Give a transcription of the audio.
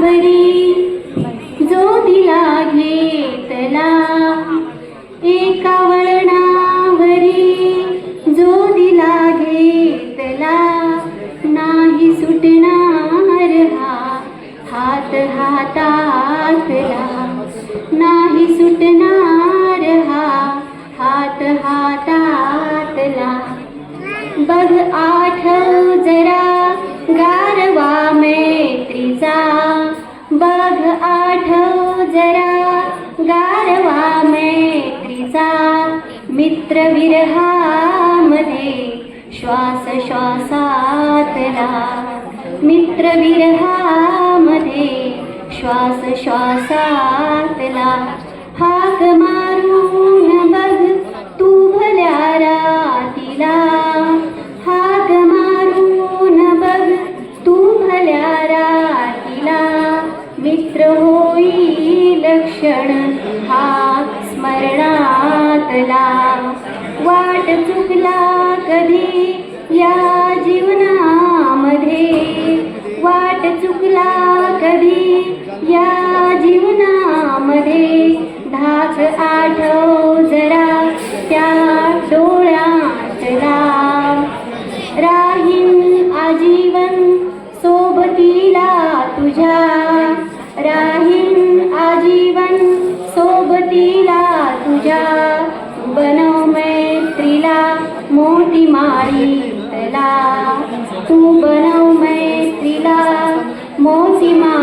बरी जो दिला घेतला एका वळणावरी जो दिला घेतला नाही सुटणार हा हात हातातला नाही सुटणार हा हात हातातला बघ आठव बघ आठव जरा गारवा मैत्रीचा. मित्र विरहामध्ये श्वास श्वासातला. मित्र विरहामध्ये श्वास श्वासातला. हाक मित्र होईल लक्षण हा स्मरणातला वाट चुकला कधी या जीवनामध्ये? वाट चुकला कधी या जीवनामध्ये? धाक आठव जरा त्या डोळ्यातला राहीन आजीवन सोबतीला तुझ्या. राहीन आजीवन सोबतीला तुझ्या. बनव मैत्रीला मोठी मारी तला तू बनव मैत्रीला मोठी माळी